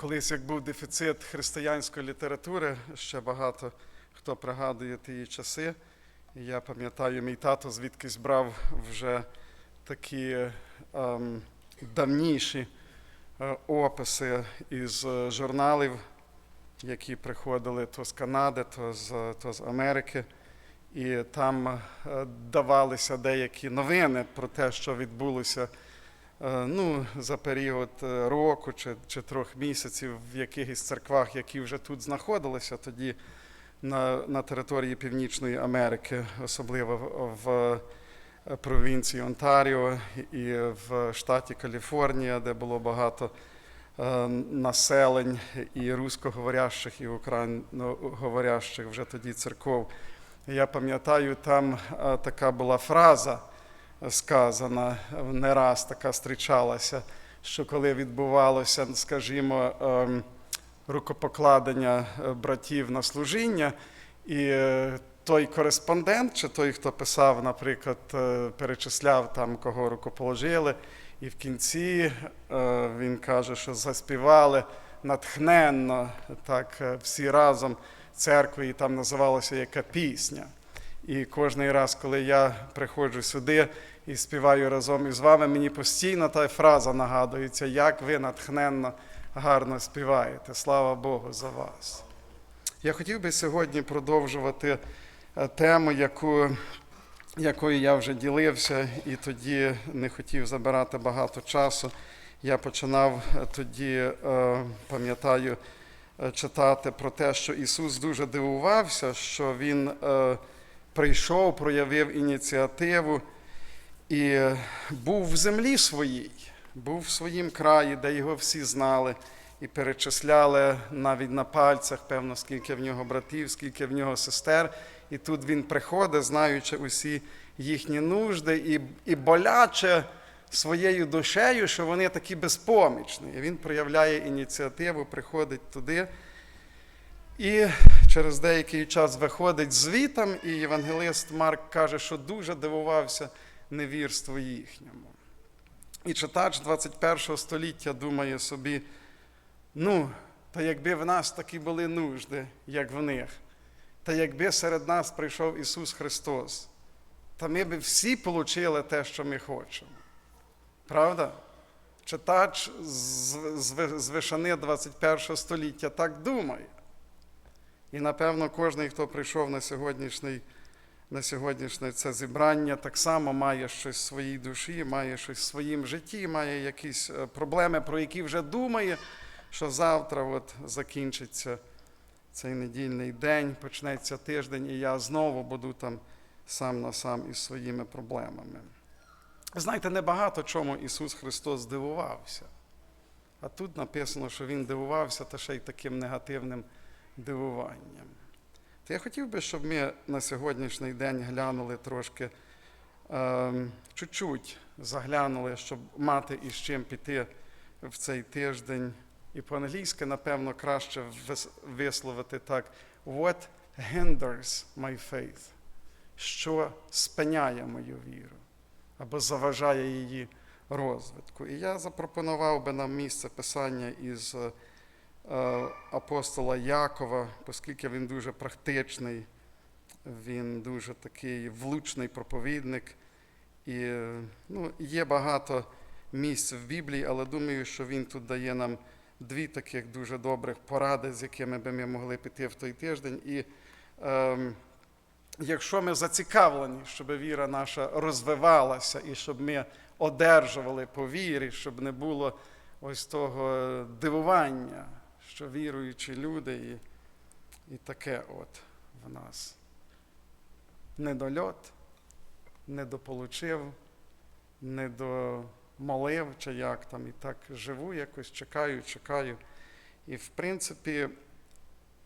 колись як був дефіцит християнської літератури, ще багато хто пригадує ті часи. І я пам'ятаю, мій тато звідкись брав вже такі ем, давніші е, описи із журналів, які приходили то з Канади, то з, то з Америки. І там е, давалися деякі новини про те, що відбулося ну, за період е, року чи, чи трьох місяців в якихось церквах, які вже тут знаходилися тоді на, на території Північної Америки, особливо в, е, провінції Онтаріо і в штаті Каліфорнія, де було багато е, населень і русскоговорящих, і україноговорящих вже тоді церков. Я пам'ятаю, там е, така була фраза сказана, не раз така зустрічалася, що коли відбувалося, скажімо, ем, рукопокладення е, братів на служіння, і е, той кореспондент, чи той, хто писав, наприклад, е, перечисляв там, кого рукоположили, і в кінці він каже, що заспівали натхненно, так всі разом церкви, і там називалася яка пісня. І кожен раз, коли я приходжу сюди і співаю разом із вами, мені постійно та фраза нагадується, як ви натхненно гарно співаєте. Слава Богу за вас. Я хотів би сьогодні продовжувати е, тему, яку, якою я вже ділився, і тоді не хотів забирати багато часу. Я починав е, тоді, е, пам'ятаю, читати про те, що Ісус дуже дивувався, що Він прийшов, проявив ініціативу і е, був в землі своїй, був в своїм краї, де його всі знали, і перечисляли навіть на пальцях, певно, скільки в нього братів, скільки в нього сестер. І тут він приходить, знаючи усі їхні нужди, і, і боляче своєю душею, що вони такі безпомічні. І він проявляє ініціативу, приходить туди. І через деякий час виходить звітом, і євангелист Марк каже, що дуже дивувався невірству їхньому. І читач 21 століття думає собі: ну, та якби в нас такі були нужди, як в них, та якби серед нас прийшов Ісус Христос, та ми б всі отримали те, що ми хочемо. Правда? Читач з, з вишини 21 століття так думає. І напевно кожен, хто прийшов на сьогоднішній, на сьогоднішнє це зібрання, так само має щось в своїй душі, має щось в своїм житті, має якісь е, проблеми, про які вже думає, що завтра от закінчиться цей недільний день, почнеться тиждень, і я знову буду там сам на сам із своїми проблемами. Знаєте, небагато чому Ісус Христос здивувався. А тут написано, що Він дивувався та ще й таким негативним дивуванням. То я хотів би, щоб ми на сьогоднішній день глянули трошки, е, чуть-чуть заглянули, щоб мати із чим піти в цей тиждень. І по-англійськи, напевно, краще висловити так: What hinders my faith? Що спиняє мою віру або заважає її розвитку. І я запропонував би нам місце писання із е, апостола Якова, оскільки він дуже практичний, він дуже такий влучний проповідник. І е, ну, є багато місць в Біблії, але думаю, що він тут дає нам дві таких дуже добрих поради, з якими би ми могли піти в той тиждень. І ем, якщо ми зацікавлені, щоб віра наша розвивалася і щоб ми одержували по вірі, щоб не було ось того дивування, що віруючі люди і, і таке от в нас. Недольот, недополучив, недомолив, чи як там, і так живу якось, чекаю, чекаю. І в принципі,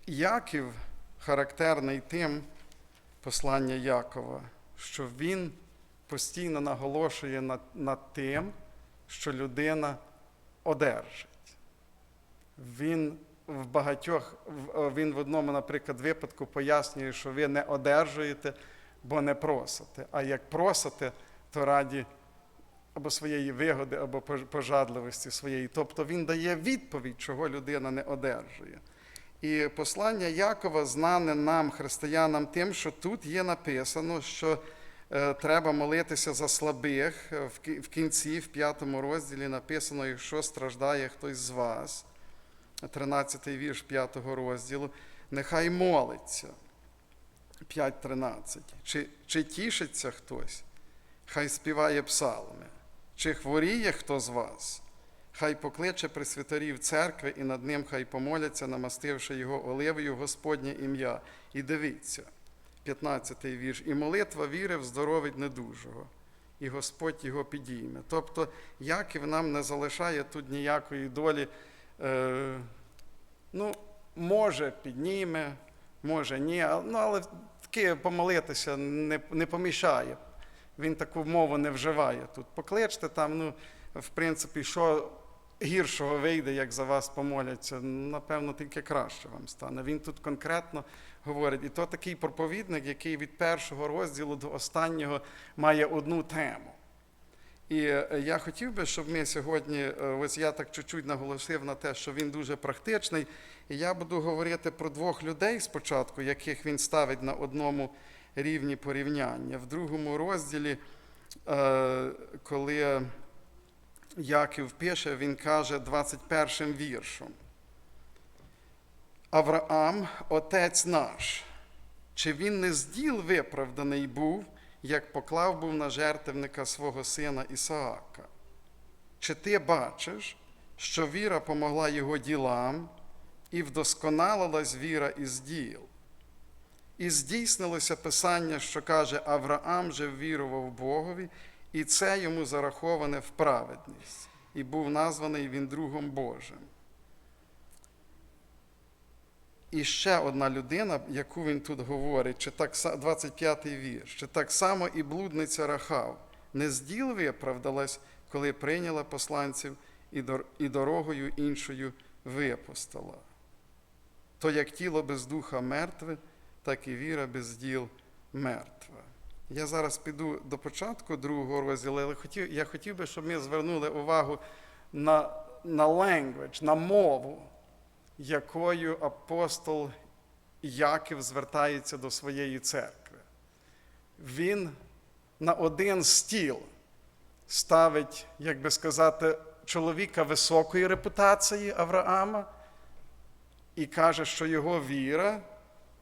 Яків характерний тим, послання Якова, що він постійно наголошує над, над тим, що людина одержить. Він в багатьох, він в одному, наприклад, випадку пояснює, що ви не одержуєте, бо не просите. А як просите, то раді або своєї вигоди, або пожадливості своєї. Тобто він дає відповідь, чого людина не одержує. І послання Якова знане нам, християнам, тим, що тут є написано, що е, треба молитися за слабих. Е, В в кінці, в п'ятому розділі написано, якщо страждає хтось з вас, 13 вірш 5 розділу, нехай молиться. 5.13. Чи, чи тішиться хтось? Хай співає псалми. Чи хворіє хто з вас? Хай покличе пресвітерів церкви і над ним хай помоляться, намастивши його оливою Господнє ім'я. І дивіться, 15-й вірш. І молитва віри вздоровить недужого, і Господь його підійме. Тобто, Яків нам не залишає тут ніякої долі. Е, ну, може, підніме, може, ні. Ну, але таки помолитися не, не помішає. Він таку мову не вживає тут. Покличте там, ну, в принципі, що гіршого вийде, як за вас помоляться, напевно, тільки краще вам стане. Він тут конкретно говорить. І то такий проповідник, який від першого розділу до останнього має одну тему. І е, я хотів би, щоб ми сьогодні, е, ось я так чуть-чуть наголосив на те, що він дуже практичний. І я буду говорити про двох людей спочатку, яких він ставить на одному рівні порівняння. В другому розділі, е, коли Яків пише, він каже 21 віршом. Авраам, отець наш, чи він не з діл виправданий був, як поклав був на жертвенника свого сина Ісаака? Чи ти бачиш, що віра помогла його ділам, і вдосконалилась віра із діл? І здійснилося Писання, що каже, Авраам же ввірував Богові, і це йому зараховане в праведність, і був названий він другом Божим. І ще одна людина, яку він тут говорить, чи так, са- 25-й вірш, чи так само і блудниця Рахав, не з діл виправдалась, коли прийняла посланців і дорогою іншою випустила. То як тіло без духа мертве, так і віра без діл мертва. Я зараз піду до початку другого розділу, але хотів, я хотів би, щоб ми звернули увагу на, на language, на мову, якою апостол Яків звертається до своєї церкви. Він на один стіл ставить, як би сказати, чоловіка високої репутації Авраама і каже, що його віра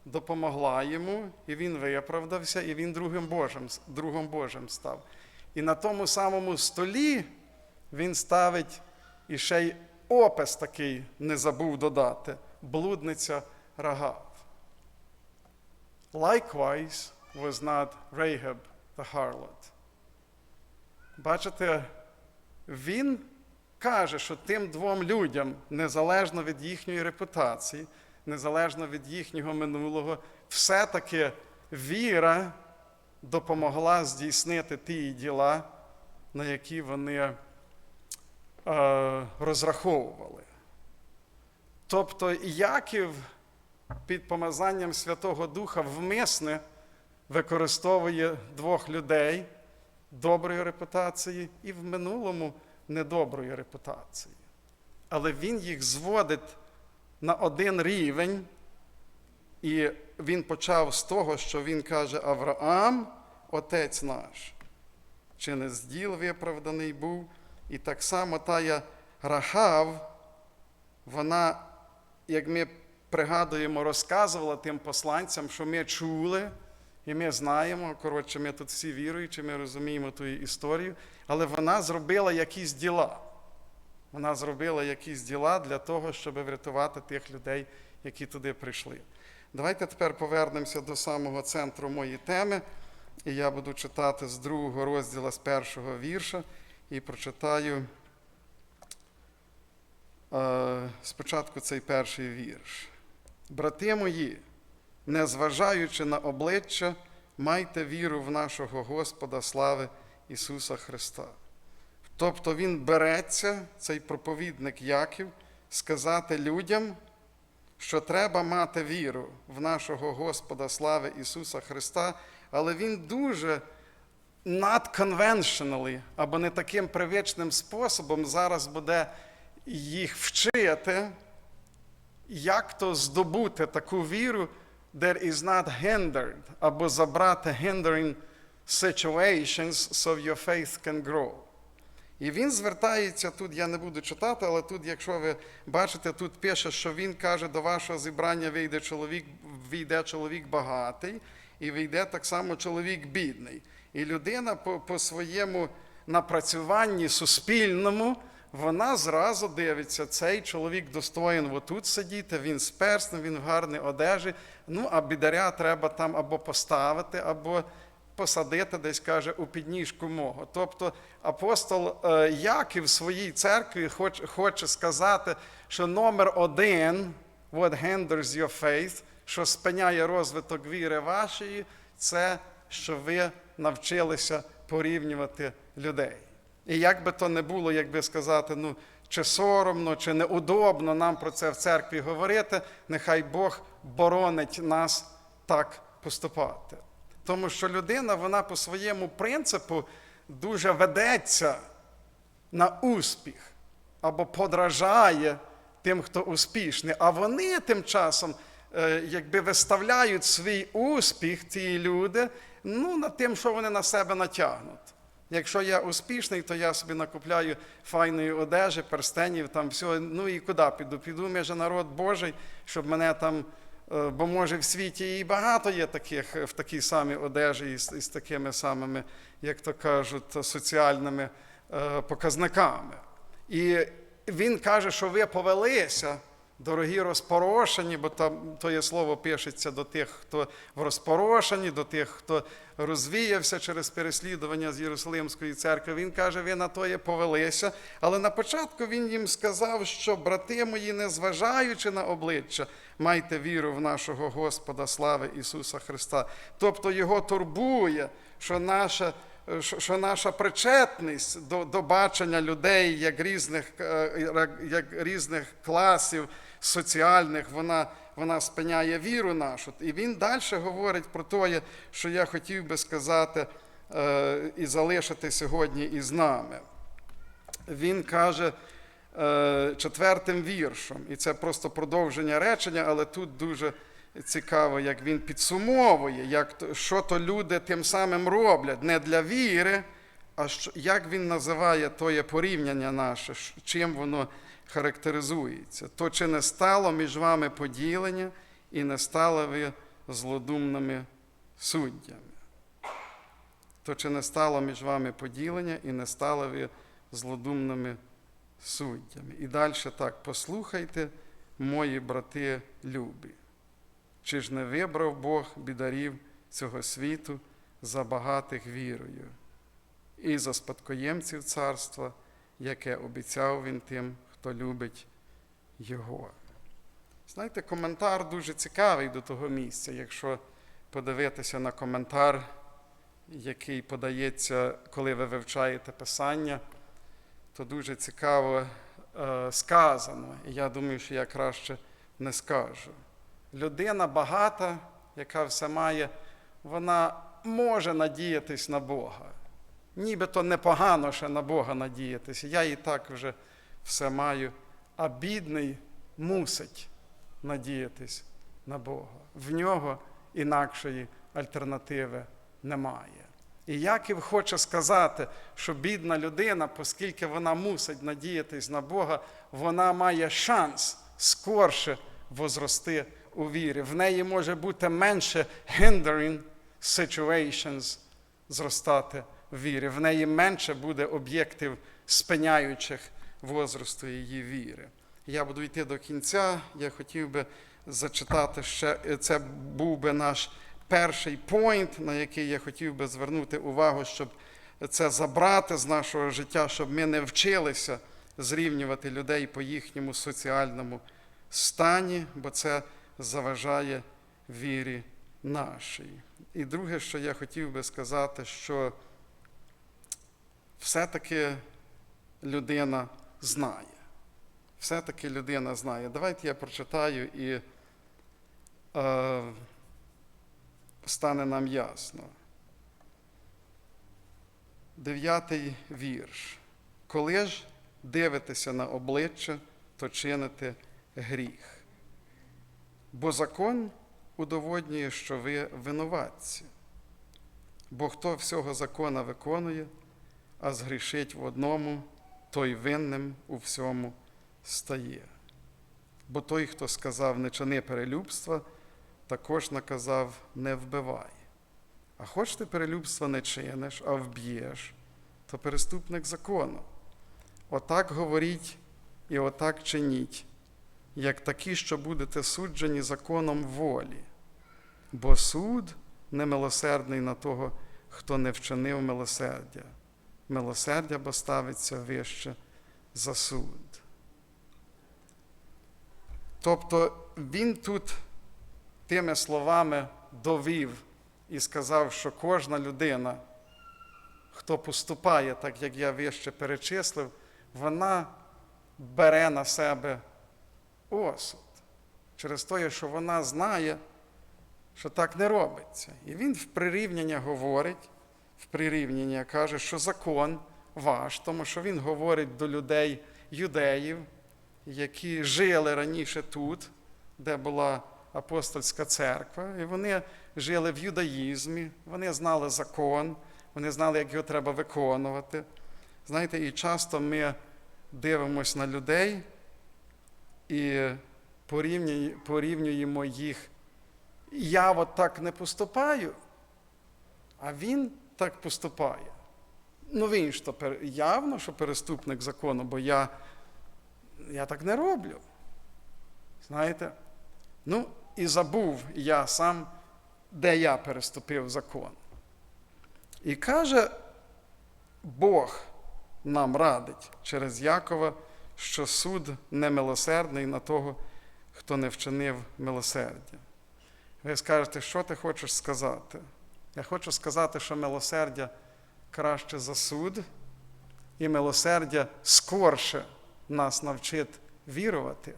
допомогла йому, і він виправдався, і він другим Божим, другом Божим став. І на тому самому столі він ставить і ще й опис такий не забув додати блудниця Рагав. Likewise was not Rahab the harlot. Бачите, він каже, що тим двом людям, незалежно від їхньої репутації, незалежно від їхнього минулого, все-таки віра допомогла здійснити ті діла, на які вони розраховували. Тобто Яків під помазанням Святого Духа вмисне використовує двох людей доброї репутації і в минулому недоброї репутації. Але він їх зводить на один рівень, і він почав з того, що він каже: Авраам, отець наш, чи не з діл виправданий був, і так само тая Рахав, вона, як ми пригадуємо, розказувала тим посланцям, що ми чули, і ми знаємо, коротше, ми тут всі віруючі, ми розуміємо ту історію, але вона зробила якісь діла. Вона зробила якісь діла для того, щоб врятувати тих людей, які туди прийшли. Давайте тепер повернемося до самого центру моєї теми. І я буду читати з другого розділу, з першого вірша, і прочитаю е, спочатку цей перший вірш. Брати мої, незважаючи на обличчя, майте віру в нашого Господа слави Ісуса Христа. Тобто Він береться, цей проповідник Яків, сказати людям, що треба мати віру в нашого Господа слави Ісуса Христа, але Він дуже conventionally, або не таким привичним способом зараз буде їх вчити, як то здобути таку віру, that is not hindered, або забрати hindering situations so your faith can grow. І він звертається тут, я не буду читати, але тут, якщо ви бачите, тут пише, що він каже, до вашого зібрання вийде чоловік, війде чоловік багатий, і вийде так само чоловік бідний. І людина по, по своєму напрацюванні суспільному, вона зразу дивиться, цей чоловік достоїн отут сидіти, він з перснем, він в гарній одежі. Ну, а бідаря треба там або поставити, або посадити десь каже у підніжку мого. Тобто апостол е, Яків в своїй церкві хоч, хоче сказати, що номер один, what hinders your faith, що спиняє розвиток віри вашої, це що ви навчилися порівнювати людей. І як би то не було, якби сказати, ну, чи соромно, чи неудобно нам про це в церкві говорити, нехай Бог боронить нас так поступати. Тому що людина, вона по своєму принципу дуже ведеться на успіх або подражає тим, хто успішний. А вони тим часом, якби виставляють свій успіх, ці люди, ну, над тим, що вони на себе натягнуть. Якщо я успішний, то я собі накупляю файної одежі, перстенів, там все. Ну і куди піду? Піду між народ Божий, щоб мене там. е, Бо може в світі і багато є таких е, в такій самій одежі із, із такими самими, як то кажуть, соціальними е, показниками. І він каже, що ви повелися, дорогі розпорошені, бо там тоє слово пишеться до тих, хто в розпорошенні, до тих, хто розвіявся через переслідування з Єрусалимської церкви. Він каже, ви на тоє повелися. Але на початку він їм сказав, що брати мої, незважаючи на обличчя, майте віру в нашого Господа, слави Ісуса Христа. Тобто його турбує, що наша що що наша причетність до, до бачення людей як різних, е, як різних класів соціальних, вона, вона спиняє віру нашу. І він далі говорить про те, що я хотів би сказати е, і залишити сьогодні із нами. Він каже е, четвертим віршом, і це просто продовження речення, але тут дуже цікаво, як він підсумовує, як що то люди тим самим роблять не для віри, а що, як він називає тоє порівняння наше, чим воно характеризується. То чи не стало між вами поділення і не стали ви злодумними суддями? То чи не стало між вами поділення і не стали ви злодумними суддями? І далі так, послухайте, мої брати любі. Чи ж не вибрав Бог бідарів цього світу за багатих вірою і за спадкоємців царства, яке обіцяв він тим, хто любить Його? Знаєте, коментар дуже цікавий до того місця, якщо подивитися на коментар, який подається, коли ви вивчаєте Писання, то дуже цікаво е, сказано. І я думаю, що я краще не скажу людина багата, яка все має, вона може надіятись на Бога. Нібито непогано ще на Бога надіятися. Я і так вже все маю. А бідний мусить надіятись на Бога. В нього інакшої альтернативи немає. І Яків хоче сказати, що бідна людина, оскільки вона мусить надіятись на Бога, вона має шанс скорше возрости у вірі. В неї може бути менше hindering situations зростати в вірі. В неї менше буде об'єктів спиняючих возрасту її віри. Я буду йти до кінця. Я хотів би зачитати ще, це був би наш перший пойнт, на який я хотів би звернути увагу, щоб це забрати з нашого життя, щоб ми не вчилися зрівнювати людей по їхньому соціальному стані, бо це заважає вірі нашій. І друге, що я хотів би сказати, що все-таки людина знає. Все-таки людина знає. Давайте я прочитаю і е, стане нам ясно. дев'ятий вірш. Коли ж дивитеся на обличчя, то чините гріх. Бо закон удоводнює, що ви винуватці. Бо хто всього закона виконує, а згрішить в одному, той винним у всьому стає. Бо той, хто сказав не чини перелюбства, також наказав не вбивай. А хоч ти перелюбства не чиниш, а вб'єш, то переступник закону. Отак говоріть і отак чиніть, як такі, що будете суджені законом волі. Бо суд немилосердний на того, хто не вчинив милосердя. Милосердя бо ставиться вище за суд. Тобто він тут тими словами довів і сказав, що кожна людина, хто поступає, так як я вище перечислив, вона бере на себе осуд. Через те, що вона знає, що так не робиться. І він в прирівняння говорить, в прирівняння каже, що закон ваш, тому що він говорить до людей, юдеїв, які жили раніше тут, де була апостольська церква, і вони жили в юдаїзмі, вони знали закон, вони знали, як його треба виконувати. Знаєте, і часто ми дивимося на людей і порівнюємо їх. Я от так не поступаю, а він так поступає. Ну, він ж то явно, що переступник закону, бо я, я так не роблю. Знаєте? Ну, і забув я сам, де я переступив закон. І каже, Бог нам радить через Якова, що суд немилосердний на того, хто не вчинив милосердя. Ви скажете, що ти хочеш сказати? Я хочу сказати, що милосердя краще за суд, і милосердя скорше нас навчить вірувати,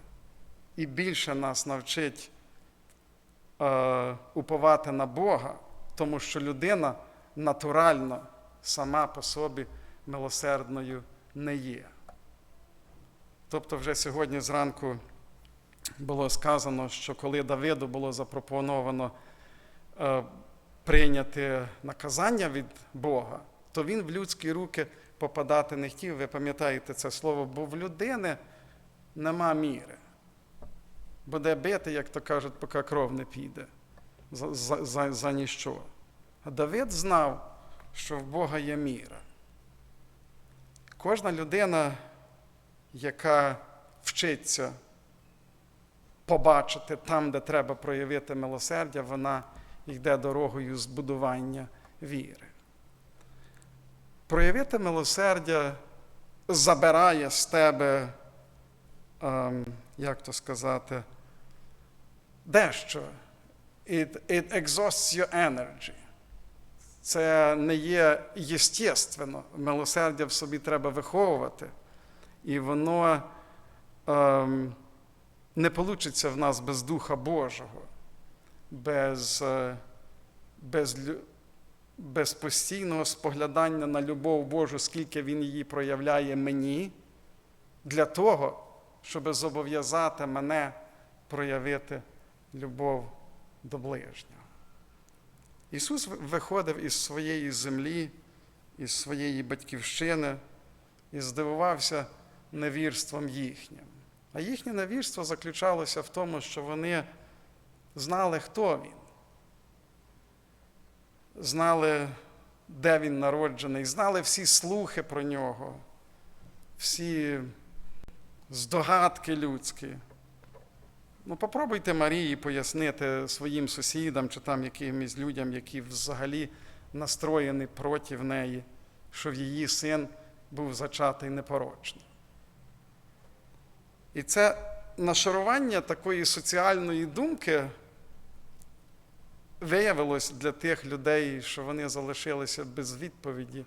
і більше нас навчить е, уповати на Бога, тому що людина натурально сама по собі милосердною не є. Тобто, вже сьогодні зранку було сказано, що коли Давиду було запропоновано е, прийняти наказання від Бога, то він в людські руки попадати не хотів. Ви пам'ятаєте це слово, бо в людини нема міри. Буде бити, як то кажуть, поки кров не піде за, за, за, за ніщо. А Давид знав, що в Бога є міра. Кожна людина, яка вчиться побачити там, де треба проявити милосердя, вона йде дорогою збудування віри. Проявити милосердя забирає з тебе, ем, як то сказати, дещо. It, it exhausts your energy. Це не є єстественно. Милосердя в собі треба виховувати. І воно ем, не вийде в нас без Духа Божого, без, без, без постійного споглядання на любов Божу, скільки Він її проявляє мені, для того, щоб зобов'язати мене проявити любов до ближнього. Ісус виходив із своєї землі, із своєї батьківщини і здивувався невірством їхнім. А їхнє невірство заключалося в тому, що вони знали, хто він, знали, де він народжений, знали всі слухи про нього, всі здогадки людські. Ну, попробуйте Марії пояснити своїм сусідам чи там якимось людям, які взагалі настроєні проти неї, що її син був зачатий непорочно. І це нашарування такої соціальної думки виявилось для тих людей, що вони залишилися без відповіді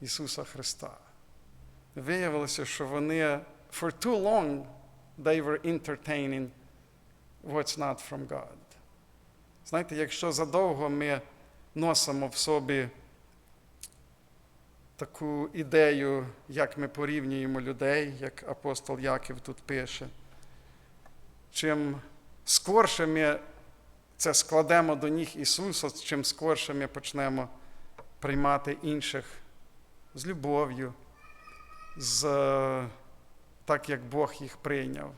Ісуса Христа. Виявилося, що вони for too long they were entertaining what's not from God. Знаєте, якщо задовго ми носимо в собі таку ідею, як ми порівнюємо людей, як апостол Яків тут пише. Чим скорше ми це складемо до ніг Ісуса, чим скорше ми почнемо приймати інших з любов'ю, з так, як Бог їх прийняв.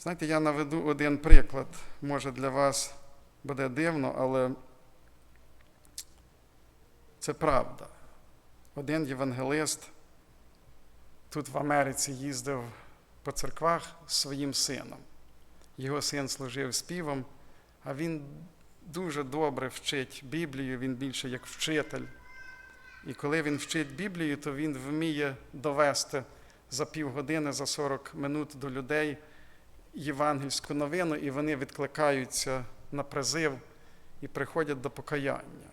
Знаєте, я наведу один приклад. Може для вас буде дивно, але це правда. Один євангелист тут в Америці їздив по церквах з своїм сином. Його син служив співом, а він дуже добре вчить Біблію, він більше як вчитель. І коли він вчить Біблію, то він вміє довести за півгодини, за 40 минут до людей євангельську новину, і вони відкликаються на призив і приходять до покаяння.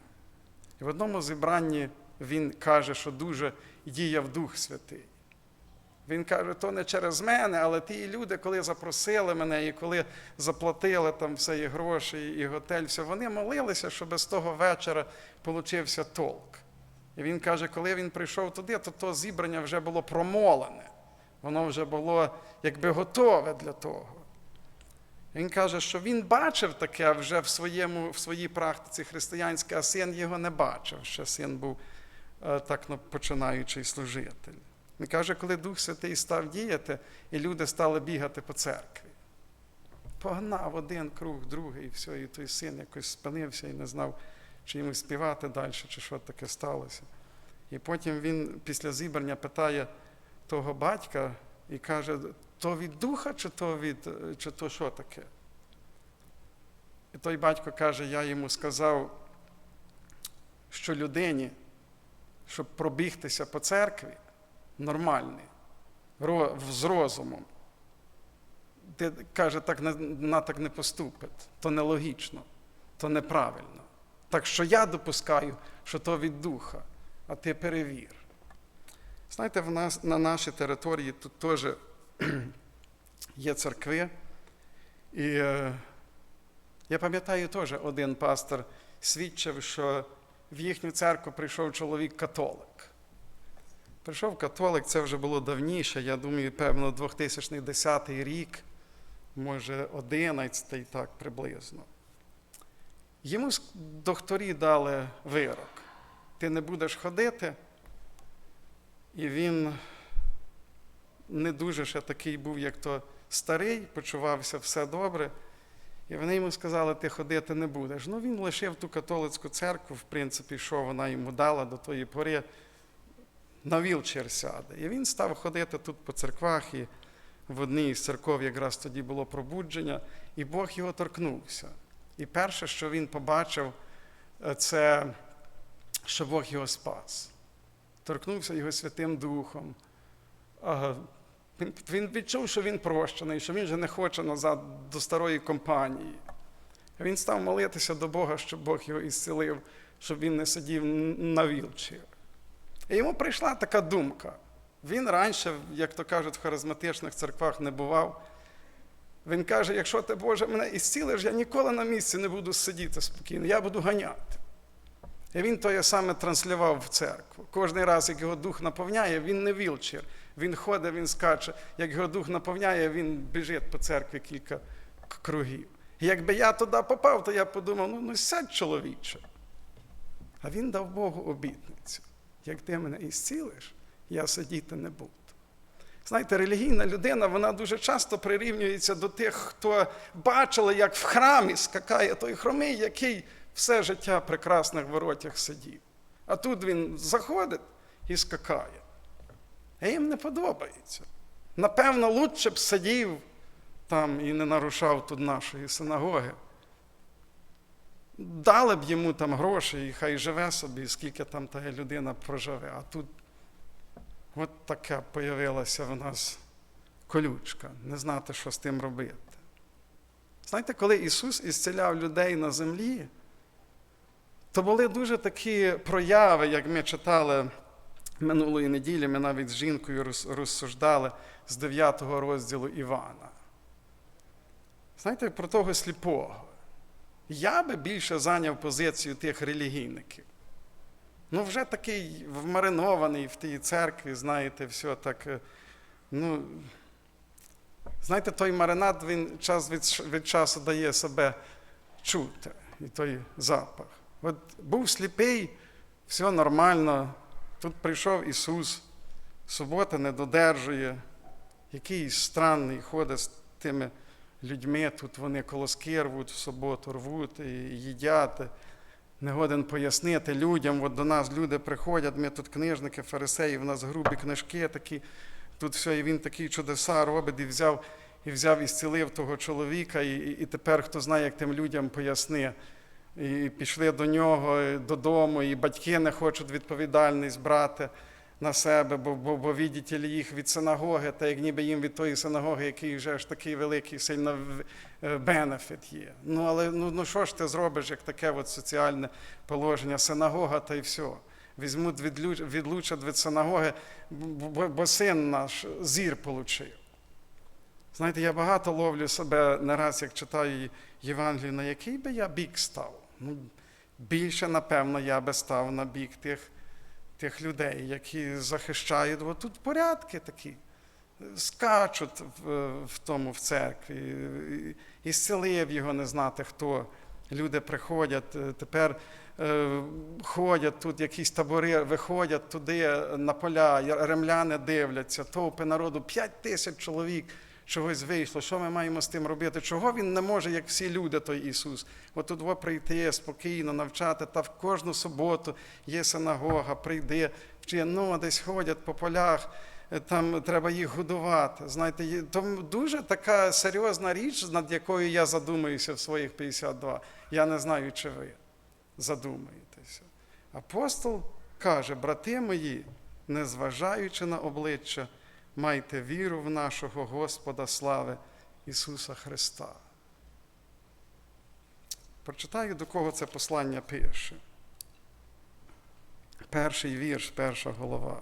І в одному зібранні він каже, що дуже діяв Дух Святий. Він каже, то не через мене, але ті люди, коли запросили мене і коли заплатили там все і гроші, і готель, все, вони молилися, щоб з того вечора получився толк. І він каже, коли він прийшов туди, то то зібрання вже було промолене. Воно вже було якби готове для того. Він каже, що він бачив таке вже в, своєму, в своїй практиці християнській, а син його не бачив. Ще син був е, так ну, починаючий служитель. Він каже, коли Дух Святий став діяти, і люди стали бігати по церкві. Погнав один круг, другий, і все, і той син якось спинився і не знав, чи йому співати далі, чи що таке сталося. І потім він після зібрання питає того батька і каже, то від духа, чи то від чи то що таке? І той батько каже, я йому сказав, що людині, щоб пробігтися по церкві, нормальний, з розумом, ти каже, так вона так не поступить, то нелогічно, то неправильно. Так що я допускаю, що то від духа, а ти перевір. Знаєте, в нас, на нашій території тут теж є церкви. І е, я пам'ятаю теж один пастор свідчив, що в їхню церкву прийшов чоловік католик. Прийшов католик, це вже було давніше, я думаю, певно, 2010 рік, може 11 так приблизно. Йому докторі дали вирок. Ти не будеш ходити, і він не дуже ще такий був, як то старий, почувався все добре. І вони йому сказали, ти ходити не будеш. Ну, він лишив ту католицьку церкву, в принципі, що вона йому дала до тої пори, на вілчер сяде. І він став ходити тут по церквах, і в одній з церков якраз тоді було пробудження, і Бог його торкнувся. І перше, що він побачив, це що Бог його спас. Торкнувся його Святим Духом. Він відчув, що він прощений, що він вже не хоче назад до старої компанії. Він став молитися до Бога, щоб Бог його ісцелив, щоб він не сидів на вілчі. І йому прийшла така думка. Він раніше, як то кажуть, в харизматичних церквах не бував. Він каже: якщо ти, Боже, мене ісцілиш, я ніколи на місці не буду сидіти спокійно, я буду ганяти. І він то саме транслював в церкву. Кожний раз, як його дух наповняє, він не вілчер. Він ходить, він скаче. Як його дух наповняє, він біжить по церкві кілька кругів. І якби я туди попав, то я подумав, ну, ну сядь чоловіче. А він дав Богу обітницю. Як ти мене ісцілиш, я сидіти не буду. Знаєте, релігійна людина, вона дуже часто прирівнюється до тих, хто бачила, як в храмі скакає той хромий, який все життя в прекрасних воротях сидів. А тут він заходить і скакає. А їм не подобається. Напевно, лучше б сидів там і не нарушав тут нашої синагоги. Дали б йому там гроші, і хай живе собі, скільки там та людина проживе. А тут от така появилася в нас колючка, не знати, що з тим робити. Знаєте, коли Ісус ісціляв людей на землі, то були дуже такі прояви, як ми читали минулої неділі, ми навіть з жінкою розсуждали з 9 розділу Івана. Знаєте, про того сліпого. Я би більше зайняв позицію тих релігійників. Ну, вже такий вмаринований в тій церкві, знаєте, все так. е, Ну, знаєте, той маринад він час від, від часу дає себе чути, і той запах. От був сліпий, все нормально. Тут прийшов Ісус, субота не додержує, якийсь странний ходить з тими людьми, тут вони колоски рвуть в суботу, рвуть і їдять. Не годен пояснити людям, от до нас люди приходять, ми тут книжники, фарисеї, в нас грубі книжки такі, тут все, і він такі чудеса робить, і взяв, і взяв і зцілив того чоловіка, і, і тепер хто знає, як тим людям поясни. І пішли до нього додому, і батьки не хочуть відповідальність брати на себе, бо, бо, бо видите їх від синагоги, та як ніби їм від тої синагоги, який вже ж такий великий сильно е, бенефіт є. Ну але ну, ну що ж ти зробиш, як таке от соціальне положення, синагога та й все. Візьмуть, відлучать від синагоги, бо, бо син наш зір получив. Знаєте, я багато ловлю себе не раз, як читаю Євангелію, на який би я бік став. Ну, більше, напевно, я би став на бік тих, тих людей, які захищають. Бо тут порядки такі. Скачуть в, в тому в церкві, і зцілив його не знати хто. Люди приходять, е, тепер е, ходять тут, якісь табори, виходять туди на поля, ремляни дивляться, товпи народу, п'ять тисяч чоловік чогось вийшло. Що ми маємо з тим робити? Чого він не може, як всі люди, той Ісус? От тут прийти спокійно, навчати, та в кожну суботу є синагога, прийди, вчи, ну, десь ходять по полях. е, Там треба їх годувати. Знаєте, є- то дуже така серйозна річ, над якою я задумуюся в своїх 52. Я не знаю, чи ви задумаєтеся. Апостол каже, брати мої, незважаючи на обличчя, майте віру в нашого Господа слави Ісуса Христа. Прочитаю, до кого це послання пише. Перший вірш, перша голова.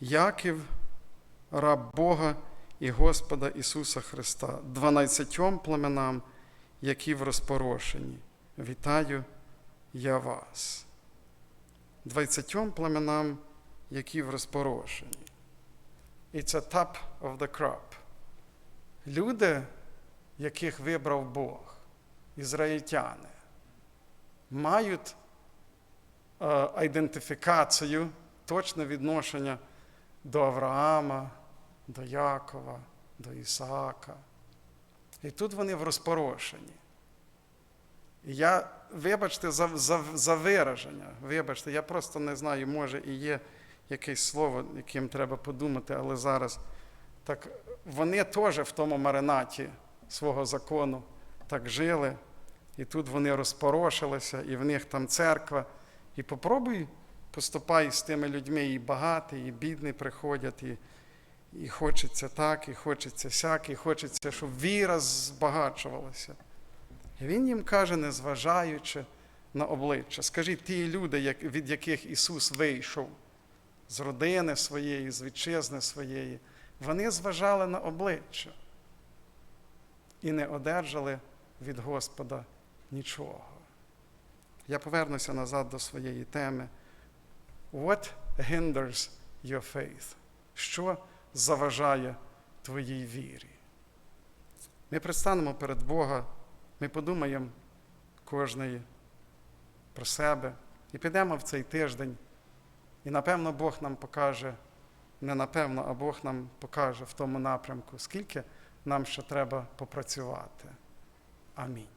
Яків, раб Бога і Господа Ісуса Христа, дванадцятьом племенам, які в розпорошенні. Вітаю я вас. Двадцятьом племенам, які в розпорошенні. It's a top of the crop. Люди, яких вибрав Бог, ізраїльтяни, мають е, ідентифікацію, точне відношення до Авраама, до Якова, до Ісаака. І тут вони в розпорошенні. І я, вибачте, за, за, за вираження, вибачте, я просто не знаю, може і є якесь слово, яким треба подумати, але зараз так вони теж в тому маринаті свого закону так жили, і тут вони розпорошилися, і в них там церква. І попробуй поступай з тими людьми, і багаті, і бідні приходять, і, і хочеться так, і хочеться сяк, і хочеться, щоб віра збагачувалася. І він їм каже, незважаючи на обличчя. Скажіть, ті люди, від яких Ісус вийшов з родини своєї, з вітчизни своєї, вони зважали на обличчя і не одержали від Господа нічого. Я повернуся назад до своєї теми. What hinders your faith? Що заважає твоїй вірі? Ми предстанемо перед Бога, ми подумаємо кожний про себе і підемо в цей тиждень. І напевно Бог нам покаже, не напевно, а Бог нам покаже в тому напрямку, скільки нам ще треба попрацювати. Амінь.